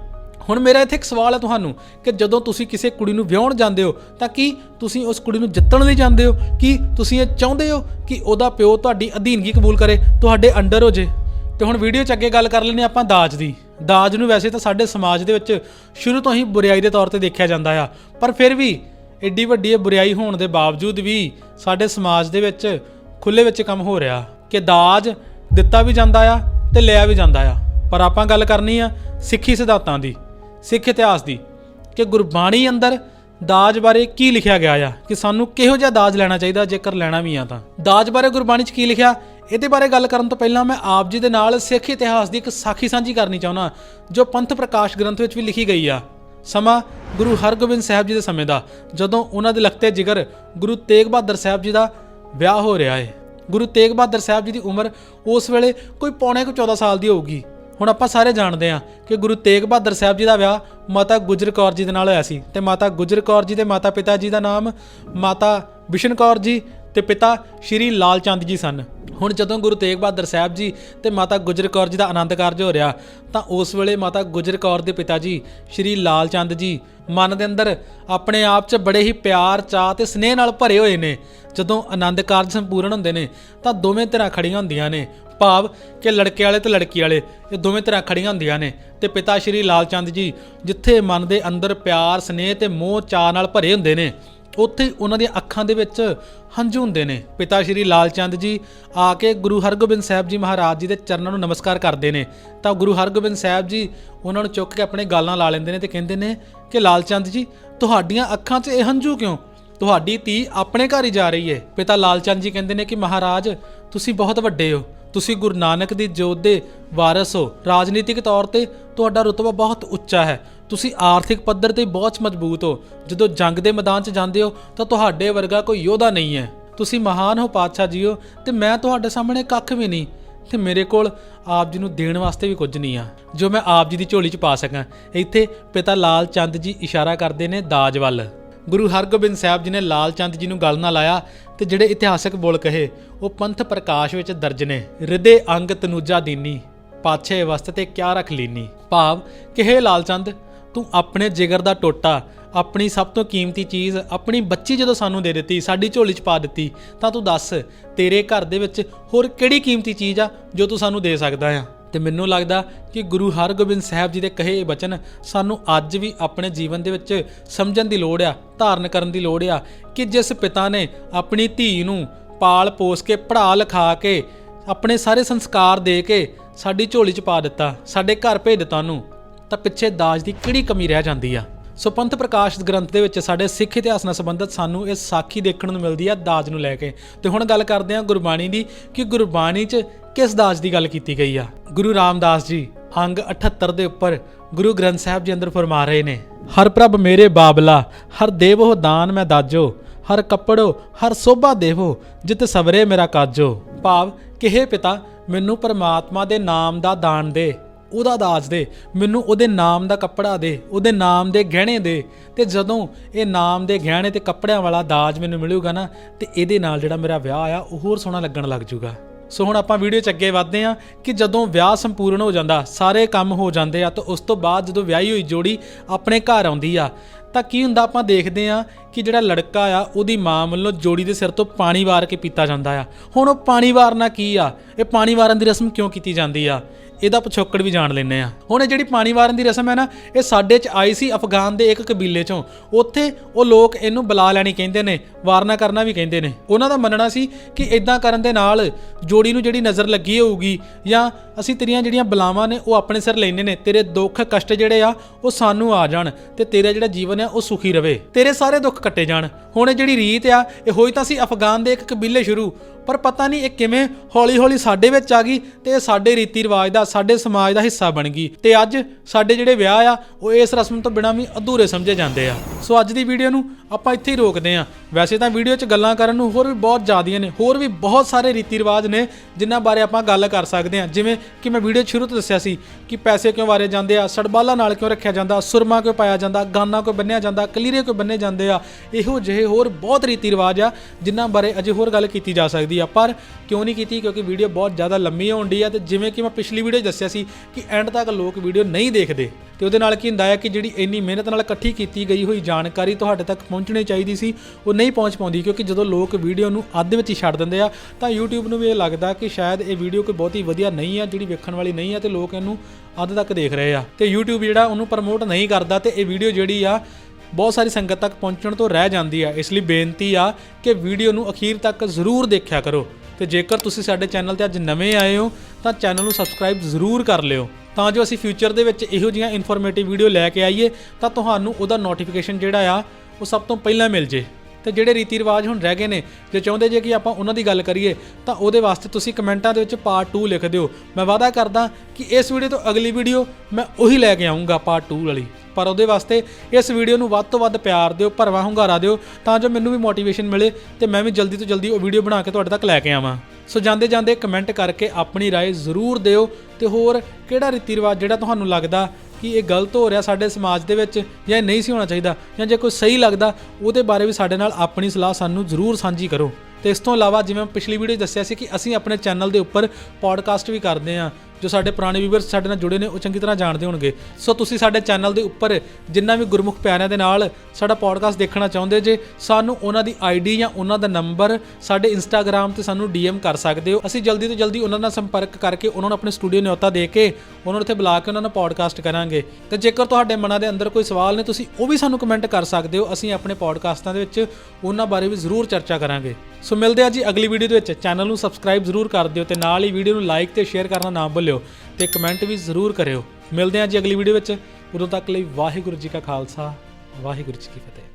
ਹੁਣ ਮੇਰਾ ਇੱਥੇ ਇੱਕ ਸਵਾਲ ਹੈ ਤੁਹਾਨੂੰ ਕਿ ਜਦੋਂ ਤੁਸੀਂ ਕਿਸੇ ਕੁੜੀ ਨੂੰ ਵਿਆਹਣ ਜਾਂਦੇ ਹੋ, ਤਾਂ ਕੀ ਤੁਸੀਂ ਉਸ ਕੁੜੀ ਨੂੰ ਜਿੱਤਣ ਲਈ ਜਾਂਦੇ ਹੋ? ਕੀ ਤੁਸੀਂ ਇਹ ਚਾਹੁੰਦੇ ਹੋ ਕਿ ਉਹਦਾ ਪਿਓ ਤੁਹਾਡੀ ਅਧੀਨਗੀ ਕਬੂਲ ਕਰੇ? ਤੁਹਾਡੇ ਅੰਡਰ ਹੋ ਜੇ। ਤੇ ਹੁਣ ਵੀਡੀਓ 'ਚ ਅੱਗੇ ਗੱਲ ਕਰ ਲੈਂਦੇ ਆਪਾਂ ਦਾਜ ਦੀ। ਦਾਜ ਨੂੰ ਵੈਸੇ ਤਾਂ ਸਾਡੇ ਸਮਾਜ ਦੇ ਵਿੱਚ ਸ਼ੁਰੂ ਤੋਂ ਹੀ ਬੁਰਾਈ ਦੇ ਤੌਰ ਤੇ ਦੇਖਿਆ ਜਾਂਦਾ ਆ। ਪਰ ਫਿਰ ਵੀ ਏਡੀ ਵੱਡੀ ਇਹ ਬੁਰਾਈ ਹੋਣ ਦੇ ਬਾਵਜੂਦ ਵੀ ਸਾਡੇ ਸਮਾਜ ਦੇ ਵਿੱਚ ਖੁੱਲੇ ਵਿੱਚ ਕੰਮ ਹੋ ਰਿਹਾ ਕਿ ਦਾਜ ਦਿੱਤਾ ਵੀ ਜਾਂਦਾ ਆ ਤੇ ਲਿਆ ਵੀ ਜਾਂਦਾ ਆ। ਪਰ ਆਪਾਂ ਗੱਲ ਕਰਨੀ ਆ ਸਿੱਖੀ ਸਿਧਾਂਤਾਂ ਦੀ, ਸਿੱਖ ਇਤਿਹਾਸ ਦੀ ਕਿ ਗੁਰਬਾਣੀ ਅੰਦਰ ਦਾਜ ਬਾਰੇ ਕੀ ਲਿਖਿਆ ਗਿਆ ਆ ਕਿ ਸਾਨੂੰ ਕਿਹੋ ਜਿਹਾ ਦਾਜ ਲੈਣਾ ਚਾਹੀਦਾ ਜੇਕਰ ਲੈਣਾ ਵੀ ਆ ਤਾਂ। ਦਾਜ ਬਾਰੇ ਗੁਰਬਾਣੀ 'ਚ ਕੀ ਲਿਖਿਆ? ਇਹਦੇ ਬਾਰੇ ਗੱਲ ਕਰਨ ਤੋਂ ਪਹਿਲਾਂ ਮੈਂ ਆਪ ਜੀ ਦੇ ਨਾਲ ਸਿੱਖ ਇਤਿਹਾਸ ਦੀ ਇੱਕ ਸਾਖੀ ਸਾਂਝੀ ਕਰਨੀ ਚਾਹੁੰਦਾ ਜੋ ਪੰਥ ਪ੍ਰਕਾਸ਼ ਗ੍ਰੰਥ ਵਿੱਚ ਵੀ ਲਿਖੀ ਗਈ ਆ। ਸਮਾਂ ਗੁਰੂ ਹਰਗੋਬਿੰਦ ਸਾਹਿਬ ਜੀ ਦੇ ਸਮੇਂ ਦਾ, ਜਦੋਂ ਉਹਨਾਂ ਦੇ ਲਖਤੇ ਜਿਗਰ ਗੁਰੂ ਤੇਗ ਬਹਾਦਰ ਸਾਹਿਬ ਜੀ ਦਾ ਵਿਆਹ ਹੋ ਰਿਹਾ ਹੈ ਗੁਰੂ ਤੇਗ ਬਹਾਦਰ ਸਾਹਿਬ ਜੀ ਦੀ ਉਮਰ ਉਸ ਵੇਲੇ ਕੋਈ ਪੌਣੇ ਕੁ 14 ਸਾਲ ਦੀ ਹੋਊਗੀ। ਹੁਣ ਆਪਾਂ ਸਾਰੇ ਜਾਣਦੇ ਹਾਂ ਕਿ ਗੁਰੂ ਤੇਗ ਬਹਾਦਰ ਸਾਹਿਬ ਜੀ ਦਾ ਵਿਆਹ ਮਾਤਾ ਗੁਜਰ ਕੌਰ ਜੀ ਦੇ ਨਾਲ ਹੋਇਆ ਸੀ ਤੇ ਮਾਤਾ ਗੁਜਰ ਕੌਰ ਜੀ ਦੇ ਮਾਤਾ ਪਿਤਾ ਜੀ ਦਾ ਨਾਮ ਮਾਤਾ ਬਿਸ਼ਨ ਕੌਰ ਜੀ ਤੇ ਪਿਤਾ ਸ਼੍ਰੀ ਲਾਲ ਚੰਦ ਜੀ ਸਨ। ਹੁਣ ਜਦੋਂ ਗੁਰੂ ਤੇਗ ਬਹਾਦਰ ਸਾਹਿਬ ਜੀ ਤੇ ਮਾਤਾ ਗੁਜਰ ਕੌਰ ਜੀ ਦਾ ਆਨੰਦ ਕਾਰਜ ਹੋ ਰਿਹਾ, ਤਾਂ ਉਸ ਵੇਲੇ ਮਾਤਾ ਗੁਜਰ ਕੌਰ ਦੇ ਪਿਤਾ ਜੀ, ਸ਼੍ਰੀ ਲਾਲ ਚੰਦ ਜੀ ਮਨ ਦੇ ਅੰਦਰ ਆਪਣੇ ਆਪ 'ਚ ਬੜੇ ਹੀ ਪਿਆਰ ਚਾਹ ਤੇ ਸਨੇਹ ਨਾਲ ਭਰੇ ਹੋਏ ਨੇ। ਜਦੋਂ ਆਨੰਦ ਕਾਰਜ ਸੰਪੂਰਨ ਹੁੰਦੇ ਨੇ, ਤਾਂ ਦੋਵੇਂ ਧਿਰਾਂ ਖੜੀਆਂ ਹੁੰਦੀਆਂ ਨੇ। ਭਾਵ ਕਿ ਲੜਕੇ ਵਾਲੇ ਤੇ ਲੜਕੀ ਵਾਲੇ, ਇਹ ਦੋਵੇਂ ਤਰ੍ਹਾਂ ਖੜੀਆਂ ਹੁੰਦੀਆਂ ਨੇ ਤੇ ਪਿਤਾ ਸ਼੍ਰੀ ਲਾਲ ਚੰਦ ਜੀ ਜਿੱਥੇ ਮਨ ਦੇ ਅੰਦਰ ਪਿਆਰ, ਸਨੇਹ ਤੇ ਮੋਹ ਚਾਹ ਨਾਲ ਭਰੇ ਹੁੰਦੇ ਨੇ। ਉੱਥੇ ਉਹਨਾਂ ਦੀਆਂ ਅੱਖਾਂ ਦੇ ਵਿੱਚ ਹੰਝੂ ਹੁੰਦੇ ਨੇ। ਪਿਤਾ ਸ਼੍ਰੀ ਲਾਲ ਚੰਦ ਜੀ ਆ ਕੇ ਗੁਰੂ ਹਰਗੋਬਿੰਦ ਸਾਹਿਬ ਜੀ ਮਹਾਰਾਜ ਜੀ ਦੇ ਚਰਨਾਂ ਨੂੰ ਨਮਸਕਾਰ ਕਰਦੇ ਨੇ। ਤਾਂ ਗੁਰੂ ਹਰਗੋਬਿੰਦ ਸਾਹਿਬ ਜੀ ਉਹਨਾਂ ਨੂੰ ਚੁੱਕ ਕੇ ਆਪਣੇ ਗਾਲਾਂ ਲਾ ਲੈਂਦੇ ਨੇ ਤੇ ਕਹਿੰਦੇ ਨੇ ਕਿ ਲਾਲ ਚੰਦ ਜੀ, ਤੁਹਾਡੀਆਂ ਅੱਖਾਂ 'ਚ ਇਹ ਹੰਝੂ ਕਿਉਂ? ਤੁਹਾਡੀ ਧੀ ਆਪਣੇ ਘਰ ਹੀ ਜਾ ਰਹੀ ਹੈ ਪਿਤਾ ਲਾਲ ਚੰਦ ਜੀ ਕਹਿੰਦੇ ਨੇ ਕਿ, ਮਹਾਰਾਜ, ਤੁਸੀਂ ਬਹੁਤ ਵੱਡੇ ਹੋ। ਤੁਸੀਂ ਗੁਰੂ ਨਾਨਕ ਦੀ ਜੋਤ ਦੇ ਵਾਰਸ ਹੋ। ਰਾਜਨੀਤਿਕ ਤੌਰ ਤੇ ਤੁਹਾਡਾ ਰੁਤਬਾ ਬਹੁਤ ਉੱਚਾ ਹੈ। ਤੁਸੀਂ ਆਰਥਿਕ ਪੱਧਰ ਤੇ ਬਹੁਤ ਮਜ਼ਬੂਤ ਹੋ। ਜਦੋਂ ਜੰਗ ਦੇ ਮੈਦਾਨ 'ਚ ਜਾਂਦੇ ਹੋ, ਤਾਂ ਤੁਹਾਡੇ ਵਰਗਾ ਕੋਈ ਯੋਧਾ ਨਹੀਂ ਹੈ। ਤੁਸੀਂ ਮਹਾਨ ਹੋ, ਪਾਤਸ਼ਾਹ ਜੀਓ, ਤੇ ਮੈਂ ਤੁਹਾਡੇ ਸਾਹਮਣੇ ਕੱਖ ਵੀ ਨਹੀਂ। ਤੇ ਮੇਰੇ ਕੋਲ ਆਪ ਜੀ ਨੂੰ ਦੇਣ ਵਾਸਤੇ ਵੀ ਕੁਝ ਨਹੀਂ ਆ। ਜੋ ਮੈਂ ਆਪ ਜੀ ਦੀ ਝੋਲੀ 'ਚ ਪਾ ਸਕਾਂ। ਇੱਥੇ ਪਿਤਾ ਲਾਲ ਚੰਦ ਜੀ ਇਸ਼ਾਰਾ ਕਰਦੇ ਨੇ ਦਾਜ ਵੱਲ ਗੁਰੂ ਹਰਗੋਬਿੰਦ ਸਾਹਿਬ ਜੀ ਨੇ ਲਾਲ ਚੰਦ ਜੀ ਨੂੰ ਗੱਲ ਨਾਲ ਲਾਇਆ ਤੇ ਜਿਹੜੇ ਇਤਿਹਾਸਕ ਬੋਲ ਕਹੇ, ਉਹ ਪੰਥ ਪ੍ਰਕਾਸ਼ ਵਿੱਚ ਦਰਜ ਨੇ। ਹਿਰਦੇ ਅੰਗ ਤਨੂਜਾ ਦੀਨੀ, ਪਾਛੇ ਵਸਤ ਤੇ ਕਿਆ ਰੱਖ ਲੀਨੀ। ਭਾਵ ਕਿ ਹੇ ਲਾਲ ਚੰਦ ਤੂੰ ਆਪਣੇ ਜਿਗਰ ਦਾ ਟੋਟਾ, ਆਪਣੀ ਸਭ ਤੋਂ ਕੀਮਤੀ ਚੀਜ਼, ਆਪਣੀ ਬੱਚੀ ਜਦੋਂ ਸਾਨੂੰ ਦੇ ਦਿੱਤੀ, ਸਾਡੀ ਝੋਲੀ 'ਚ ਪਾ ਦਿੱਤੀ, ਤਾਂ ਤੂੰ ਦੱਸ, ਤੇਰੇ ਘਰ ਦੇ ਵਿੱਚ ਹੋਰ ਕਿਹੜੀ ਕੀਮਤੀ ਚੀਜ਼ ਆ ਜੋ ਤੂੰ ਸਾਨੂੰ ਦੇ ਸਕਦਾ ਆ? ਤੇ ਮੈਨੂੰ ਲੱਗਦਾ ਕਿ ਗੁਰੂ ਹਰਗੋਬਿੰਦ ਸਾਹਿਬ ਜੀ ਦੇ ਕਹੇ ਇਹ ਬਚਨ ਸਾਨੂੰ ਅੱਜ ਵੀ ਆਪਣੇ ਜੀਵਨ ਦੇ ਵਿੱਚ ਸਮਝਣ ਦੀ ਲੋੜ ਆ, ਧਾਰਨ ਕਰਨ ਦੀ ਲੋੜ ਆ, ਕਿ ਜਿਸ ਪਿਤਾ ਨੇ ਆਪਣੀ ਧੀ ਨੂੰ ਪਾਲ ਪੋਸ ਕੇ, ਪੜ੍ਹਾ ਲਿਖਾ ਕੇ, ਆਪਣੇ ਸਾਰੇ ਸੰਸਕਾਰ ਦੇ ਕੇ ਸਾਡੀ ਝੋਲੀ 'ਚ ਪਾ ਦਿੱਤਾ, ਸਾਡੇ ਘਰ ਭੇਜ ਦਿੱਤਾ ਉਹਨੂੰ। ਤਾਂ ਪਿੱਛੇ ਦਾਜ ਦੀ ਕਿਹੜੀ ਕਮੀ ਰਹਿ ਜਾਂਦੀ ਆ? ਸੋ ਪੰਥ ਪ੍ਰਕਾਸ਼ ਗ੍ਰੰਥ ਦੇ ਵਿੱਚ ਸਾਡੇ ਸਿੱਖ ਇਤਿਹਾਸ ਨਾਲ ਸੰਬੰਧਿਤ ਸਾਨੂੰ ਇਹ ਸਾਖੀ ਦੇਖਣ ਨੂੰ ਮਿਲਦੀ ਆ ਦਾਜ ਨੂੰ ਲੈ ਕੇ। ਤੇ ਹੁਣ ਗੱਲ ਕਰਦੇ ਹਾਂ ਗੁਰਬਾਣੀ ਦੀ ਕਿ ਗੁਰਬਾਣੀ 'ਚ ਕਿਸ ਦਾਜ ਦੀ ਗੱਲ ਕੀਤੀ ਗਈ ਆ? ਗੁਰੂ ਰਾਮਦਾਸ ਜੀ ਅੰਗ 78 ਦੇ ਉੱਪਰ ਗੁਰੂ ਗ੍ਰੰਥ ਸਾਹਿਬ ਜੀ ਅੰਦਰ ਫਰਮਾ ਰਹੇ ਨੇ, ਹਰ ਪ੍ਰਭ ਮੇਰੇ ਬਾਬਲਾ, ਹਰ ਦੇਵੋ ਦਾਨ ਮੈਂ ਦਾਜੋ, ਹਰ ਕੱਪੜੋ, ਹਰ ਸੋਭਾ ਦੇਵੋ, ਜਿਤ ਸਵਰੇ ਮੇਰਾ ਕਾਜੋ। ਭਾਵ, ਕਿਹੇ ਪਿਤਾ, ਮੈਨੂੰ ਪਰਮਾਤਮਾ ਦੇ ਨਾਮ ਦਾ ਦਾਨ ਦੇ। ਉਹਦਾ ਦਾਜ ਦੇ, ਮੈਨੂੰ ਉਹਦੇ ਨਾਮ ਦਾ ਕੱਪੜਾ ਦੇ, ਉਹਦੇ ਨਾਮ ਦੇ ਗਹਿਣੇ ਦੇ ਤੇ ਜਦੋਂ ਇਹ ਨਾਮ ਦੇ ਗਹਿਣੇ ਤੇ ਕੱਪੜਿਆਂ ਵਾਲਾ ਦਾਜ ਮੈਨੂੰ ਮਿਲੂਗਾ ਨਾ ਤੇ ਇਹਦੇ ਨਾਲ ਜਿਹੜਾ ਮੇਰਾ ਵਿਆਹ ਆ, ਉਹ ਹੋਰ ਸੋਹਣਾ ਲੱਗਣ ਲੱਗ ਜਾਊਗਾ ਸੋ ਹੁਣ ਆਪਾਂ ਵੀਡੀਓ 'ਚ ਅੱਗੇ ਵਧਦੇ ਹਾਂ ਕਿ ਜਦੋਂ ਵਿਆਹ ਸੰਪੂਰਨ ਹੋ ਜਾਂਦਾ, ਸਾਰੇ ਕੰਮ ਹੋ ਜਾਂਦੇ ਆ, ਤਾਂ ਉਸ ਤੋਂ ਬਾਅਦ ਜਦੋਂ ਵਿਆਹੀ ਹੋਈ ਜੋੜੀ ਆਪਣੇ ਘਰ ਆਉਂਦੀ ਆ, ਤਾਂ ਕੀ ਹੁੰਦਾ ਆਪਾਂ ਦੇਖਦੇ ਆ ਕਿ ਜਿਹੜਾ ਲੜਕਾ ਆ, ਉਹਦੀ ਮਾਂ ਵੱਲੋਂ ਜੋੜੀ ਦੇ ਸਿਰ ਤੋਂ ਪਾਣੀ ਵਾਰ ਕੇ ਪੀਤਾ ਜਾਂਦਾ ਆ। ਹੁਣ ਉਹ ਪਾਣੀ ਵਾਰਨਾ ਕੀ ਆ? ਇਹ ਪਾਣੀ ਵਾਰਨ ਦੀ ਰਸਮ ਕਿਉਂ ਕੀਤੀ ਜਾਂਦੀ ਆ? ਇਹਦਾ ਪਿਛੋਕੜ ਵੀ ਜਾਣ ਲੈਂਦੇ ਆ। ਹੁਣ ਇਹ ਜਿਹੜੀ ਪਾਣੀ ਵਾਰਨ ਦੀ ਰਸਮ ਹੈ ਨਾ, ਇਹ ਸਾਡੇ ਚ ਆਈ ਸੀ ਅਫਗਾਨ ਦੇ ਇੱਕ ਕਬੀਲੇ ਚੋਂ। ਉੱਥੇ ਉਹ ਲੋਕ ਇਹਨੂੰ ਬੁਲਾ ਲੈਣੀ ਕਹਿੰਦੇ ਨੇ, ਵਾਰਨਾ ਕਰਨਾ ਵੀ ਕਹਿੰਦੇ ਨੇ। ਉਹਨਾਂ ਦਾ ਮੰਨਣਾ ਸੀ ਕਿ ਇਦਾਂ ਕਰਨ ਦੇ ਨਾਲ ਜੋੜੀ ਨੂੰ ਜਿਹੜੀ ਨਜ਼ਰ ਲੱਗੀ ਹੋਊਗੀ, ਜਾਂ ਅਸੀਂ ਤੇਰੀਆਂ ਜਿਹੜੀਆਂ ਬਲਾਵਾਂ ਨੇ, ਉਹ ਆਪਣੇ ਸਿਰ ਲੈਣੇ ਨੇ। ਤੇਰੇ ਦੁੱਖ ਕਸ਼ਟ ਜਿਹੜੇ ਆ, ਉਹ ਸਾਨੂੰ ਆ ਜਾਣ ਤੇ ਤੇਰਾ ਜਿਹੜਾ ਜੀਵਨ ਆ, ਉਹ ਸੁਖੀ ਰਵੇ। ਤੇਰੇ ਸਾਰੇ ਦੁੱਖ ਕੱਟੇ ਜਾਣ। ਹੁਣ ਇਹ ਜਿਹੜੀ ਰੀਤ ਆ, ਇਹ ਹੋਈ ਤਾਂ ਸੀ ਅਫਗਾਨ ਦੇ ਇੱਕ ਕਬੀਲੇ ਸ਼ੁਰੂ, ਪਰ ਪਤਾ ਨਹੀਂ ਇਹ ਕਿਵੇਂ ਹੌਲੀ-ਹੌਲੀ ਸਾਡੇ ਵਿੱਚ ਆ ਗਈ ਤੇ ਇਹ ਸਾਡੇ ਰੀਤੀ ਰਿਵਾਜ ਦਾ, ਸਾਡੇ ਸਮਾਜ ਦਾ ਹਿੱਸਾ ਬਣ ਗਈ ਤੇ ਅੱਜ ਸਾਡੇ ਜਿਹੜੇ ਵਿਆਹ ਆ, ਉਹ ਇਸ ਰਸਮ ਤੋਂ ਬਿਨਾਂ ਵੀ ਅਧੂਰੇ ਸਮਝੇ ਜਾਂਦੇ ਆ। ਸੋ ਅੱਜ ਦੀ ਵੀਡੀਓ ਨੂੰ ਆਪਾਂ ਇੱਥੇ ਹੀ ਰੋਕਦੇ ਆ ਵੈਸੇ ਤਾਂ ਵੀਡੀਓ 'ਚ ਗੱਲਾਂ ਕਰਨ ਨੂੰ ਹੋਰ ਵੀ ਬਹੁਤ ਜ਼ਿਆਦੀਆਂ ਨੇ, ਹੋਰ ਵੀ ਬਹੁਤ ਸਾਰੇ ਰੀਤੀ ਰਿਵਾਜ ਨੇ, ਜਿਨ੍ਹਾਂ ਬਾਰੇ ਆਪਾਂ ਗੱਲ ਕਰ ਸਕਦੇ ਆ ਜਿਵੇਂ ਕਿ ਮੈਂ ਵੀਡੀਓ ਸ਼ੁਰੂ ਤੋਂ ਦੱਸਿਆ ਸੀ ਕਿ ਪੈਸੇ ਕਿਉਂ ਵਾਰੇ ਜਾਂਦੇ ਆ, ਸੜਬਾਲਾ ਨਾਲ ਕਿਉਂ ਰੱਖਿਆ ਜਾਂਦਾ, ਸੁਰਮਾ ਕਿਉਂ ਪਾਇਆ ਜਾਂਦਾ, ਗਾਨਾ ਕਿਉਂ ਬੰਨਿਆ ਜਾਂਦਾ, ਕਲੀਰੇ ਕਿਉਂ ਬੰਨੇ ਜਾਂਦੇ ਆ, ਇਹੋ ਜਿਹੇ ਹੋਰ ਬਹੁਤ ਰੀਤੀ ਰਿਵਾਜ ਆ, ਜਿਨ੍ਹਾਂ ਬਾਰੇ ਅਜੇ ਹੋਰ ਗੱਲ ਕੀਤੀ ਜਾ ਸਕਦੀ ਆ। ਪਰ ਕਿਉਂ ਨਹੀਂ ਕੀਤੀ? ਕਿਉਂਕਿ ਵੀਡੀਓ ਬਹੁਤ ਜ਼ਿਆਦਾ ਲੰਮੀ ਹੋਣ ਡਈ ਆ ਤੇ ਜਿਵੇਂ ਕਿ ਮੈਂ ਪਿਛਲੀ ਵੀਡੀਓ 'ਚ ਦੱਸਿਆ ਸੀ ਕਿ ਐਂਡ ਤੱਕ ਲੋਕ ਵੀਡੀਓ ਨਹੀਂ ਦੇਖਦੇ। ਤੇ ਉਹਦੇ ਨਾਲ ਕੀ ਹੁੰਦਾ ਹੈ ਕਿ ਜਿਹੜੀ ਇੰਨੀ ਮਿਹਨਤ ਨਾਲ ਇਕੱਠੀ ਕੀਤੀ ਗਈ ਹੋਈ ਜਾਣਕਾਰੀ ਤੁਹਾਡੇ ਤੱਕ ਪਹੁੰਚਣੀ ਚਾਹੀਦੀ ਸੀ, ਉਹ ਨਹੀਂ ਪਹੁੰਚ ਪਾਉਂਦੀ। ਕਿਉਂਕਿ ਜਦੋਂ ਲੋਕ ਵੀਡੀਓ ਨੂੰ ਅੱਧ ਵਿੱਚ ਹੀ ਛੱਡ ਦਿੰਦੇ ਆ, ਤਾਂ YouTube ਨੂੰ ਵੀ ਇਹ ਲੱਗਦਾ ਕਿ ਸ਼ਾਇਦ ਇਹ ਵੀਡੀਓ ਕੋਈ ਬਹੁਤ ਹੀ ਵਧੀਆ ਨਹੀਂ ਆ, ਜਿਹੜੀ ਵੇਖਣ ਵਾਲੀ ਨਹੀਂ ਆ ਤੇ ਲੋਕ ਇਹਨੂੰ ਅੱਧ ਤੱਕ ਦੇਖ ਰਹੇ ਆ। ਤੇ YouTube ਜਿਹੜਾ ਉਹਨੂੰ ਪ੍ਰਮੋਟ ਨਹੀਂ ਕਰਦਾ ਤੇ ਇਹ ਵੀਡੀਓ ਜਿਹੜੀ ਆ ਬਹੁਤ ਸਾਰੀ ਸੰਗਤ ਤੱਕ ਪਹੁੰਚਣ ਤੋਂ ਰਹਿ ਜਾਂਦੀ ਆ। ਇਸ ਲਈ ਬੇਨਤੀ ਆ ਕਿ ਵੀਡੀਓ ਨੂੰ ਅਖੀਰ ਤੱਕ ਜ਼ਰੂਰ ਦੇਖਿਆ ਕਰੋ। ਤੇ ਜੇਕਰ ਤੁਸੀਂ ਸਾਡੇ ਚੈਨਲ ਤੇ ਅੱਜ ਨਵੇਂ ਆਏ ਹੋ, ਤਾਂ ਚੈਨਲ ਨੂੰ ਸਬਸਕ੍ਰਾਈਬ ਜ਼ਰੂਰ ਕਰ ਲਿਓ। ਤਾਂ ਜੋ ਅਸੀਂ ਫਿਊਚਰ ਦੇ ਵਿੱਚ ਇਹੋ ਜਿਹੀਆਂ ਇਨਫੋਰਮੇਟਿਵ ਵੀਡੀਓ ਲੈ ਕੇ ਆਈਏ, ਤਾਂ ਤੁਹਾਨੂੰ ਉਹਦਾ ਨੋਟੀਫਿਕੇਸ਼ਨ ਜਿਹੜਾ ਆ, ਉਹ ਸਭ ਤੋਂ ਪਹਿਲਾਂ ਮਿਲ ਜੇ। ਤੇ ਜਿਹੜੇ ਰੀਤੀ ਰਿਵਾਜ ਹੁਣ ਰਹਿ ਗਏ ਨੇ ਜੇ ਚਾਹੁੰਦੇ ਜੇ ਕਿ ਆਪਾਂ ਉਹਨਾਂ ਦੀ ਗੱਲ ਕਰੀਏ ਤਾਂ ਉਹਦੇ ਵਾਸਤੇ ਤੁਸੀਂ ਕਮੈਂਟਾਂ ਦੇ ਵਿੱਚ ਪਾਰਟ 2 ਲਿਖ ਦਿਓ ਮੈਂ ਵਾਅਦਾ ਕਰਦਾ ਕਿ ਇਸ ਵੀਡੀਓ ਤੋਂ ਅਗਲੀ ਵੀਡੀਓ ਮੈਂ ਉਹੀ ਲੈ ਕੇ ਆਉਂਗਾ ਪਾਰਟ 2 ਵਾਲੀ ਪਰ ਉਹਦੇ ਵਾਸਤੇ ਇਸ ਵੀਡੀਓ ਨੂੰ ਵੱਧ ਤੋਂ ਵੱਧ ਪਿਆਰ ਦਿਓ ਭਰਵਾ ਹੁੰਗਾਰਾ ਦਿਓ ਤਾਂ ਜੋ ਮੈਨੂੰ ਵੀ ਮੋਟੀਵੇਸ਼ਨ ਮਿਲੇ ਤੇ ਮੈਂ ਵੀ ਜਲਦੀ ਤੋਂ ਜਲਦੀ ਉਹ ਵੀਡੀਓ ਬਣਾ ਕੇ ਤੁਹਾਡੇ ਤੱਕ ਲੈ ਕੇ ਆਵਾਂ ਸੋ ਜਾਂਦੇ ਜਾਂਦੇ ਕਮੈਂਟ ਕਰਕੇ ਆਪਣੀ رائے ਜ਼ਰੂਰ ਦਿਓ ਤੇ ਹੋਰ ਕਿਹੜਾ ਰੀਤੀ ਰਿਵਾਜ ਜਿਹੜਾ ਤੁਹਾਨੂੰ ਲੱਗਦਾ ਕਿ ਇਹ ਗਲਤ ਹੋ ਰਿਹਾ ਸਾਡੇ ਸਮਾਜ ਦੇ ਵਿੱਚ ਜਾਂ ਇਹ ਨਹੀਂ ਸੀ ਹੋਣਾ ਚਾਹੀਦਾ ਜਾਂ ਜੇ ਕੋਈ ਸਹੀ ਲੱਗਦਾ, ਉਹਦੇ ਬਾਰੇ ਵੀ ਸਾਡੇ ਨਾਲ ਆਪਣੀ ਸਲਾਹ ਸਾਨੂੰ ਜ਼ਰੂਰ ਸਾਂਝੀ ਕਰੋ। ਤੇ ਇਸ ਤੋਂ ਇਲਾਵਾ ਜਿਵੇਂ ਪਿਛਲੀ ਵੀਡੀਓ ਦੱਸਿਆ ਸੀ ਕਿ ਅਸੀਂ ਆਪਣੇ ਚੈਨਲ ਦੇ ਉੱਪਰ ਪੋਡਕਾਸਟ ਵੀ ਕਰਦੇ ਹਾਂ ਜੋ ਸਾਡੇ ਪੁਰਾਣੇ ਵੀਵਰਸ ਸਾਡੇ ਨਾਲ ਜੁੜੇ ਨੇ, ਉਹ ਚੰਗੀ ਤਰ੍ਹਾਂ ਜਾਣਦੇ ਹੋਣਗੇ। ਸੋ ਤੁਸੀਂ ਸਾਡੇ ਚੈਨਲ ਦੇ ਉੱਪਰ ਜਿੰਨਾ ਵੀ ਗੁਰਮੁਖ ਪਿਆਰਿਆਂ ਦੇ ਨਾਲ ਸਾਡਾ ਪੋਡਕਾਸਟ ਦੇਖਣਾ ਚਾਹੁੰਦੇ ਜੇ, ਸਾਨੂੰ ਉਹਨਾਂ ਦੀ ਆਈਡੀ ਜਾਂ ਉਹਨਾਂ ਦਾ ਨੰਬਰ ਸਾਡੇ ਇੰਸਟਾਗ੍ਰam ਤੇ ਸਾਨੂੰ ਡੀਐਮ ਕਰ ਸਕਦੇ ਹੋ। ਅਸੀਂ ਜਲਦੀ ਤੋਂ ਜਲਦੀ ਉਹਨਾਂ ਨਾਲ ਸੰਪਰਕ ਕਰਕੇ ਉਹਨਾਂ ਨੂੰ ਆਪਣੇ ਸਟੂਡੀਓ ਨਿਯੋਤਾ ਦੇ ਕੇ ਉਹਨਾਂ ਨੂੰ ਇੱਥੇ ਬੁਲਾ ਕੇ ਉਹਨਾਂ ਨਾਲ ਪੋਡਕਾਸਟ ਕਰਾਂਗੇ। ਤੇ ਜੇਕਰ ਤੁਹਾਡੇ ਮਨਾਂ ਦੇ ਅੰਦਰ ਕੋਈ ਸਵਾਲ ਨੇ, ਤੁਸੀਂ ਉਹ ਵੀ ਸਾਨੂੰ ਕਮੈਂਟ ਕਰ ਸਕਦੇ ਹੋ। ਅਸੀਂ ਆਪਣੇ ਪੋਡਕਾਸਟਾਂ ਦੇ ਵਿੱਚ ਉਹਨਾਂ ਬਾਰੇ ਵੀ ਜ਼ਰੂਰ ਚਰਚਾ ਕਰਾਂਗੇ। ਸੋ ਮਿਲਦੇ ਆ ਜੀ ਅਗਲੀ ਵੀਡੀਓ ਦੇ ਵਿੱਚ। ਚੈਨਲ ਨੂੰ ਸਬਸਕ੍ਰਾਈਬ ਜ਼ਰੂਰ ਕਰ ਦਿਓ ਤੇ ਨਾਲ ਹੀ ਵੀਡੀਓ ਨੂੰ ਲਾਈਕ ਤੇ ਸ਼ੇਅਰ ਕਰਨਾ ਨਾ ਭੁੱਲਿਓ। ਤੇ ਕਮੈਂਟ ਵੀ ਜ਼ਰੂਰ ਕਰਿਓ। ਮਿਲਦੇ ਹਾਂ ਜੀ ਅਗਲੀ ਵੀਡੀਓ ਵਿੱਚ। ਉਦੋਂ ਤੱਕ ਲਈ ਵਾਹਿਗੁਰੂ ਜੀ ਕਾ ਖਾਲਸਾ, ਵਾਹਿਗੁਰੂ ਜੀ ਕੀ ਫਤਿਹ।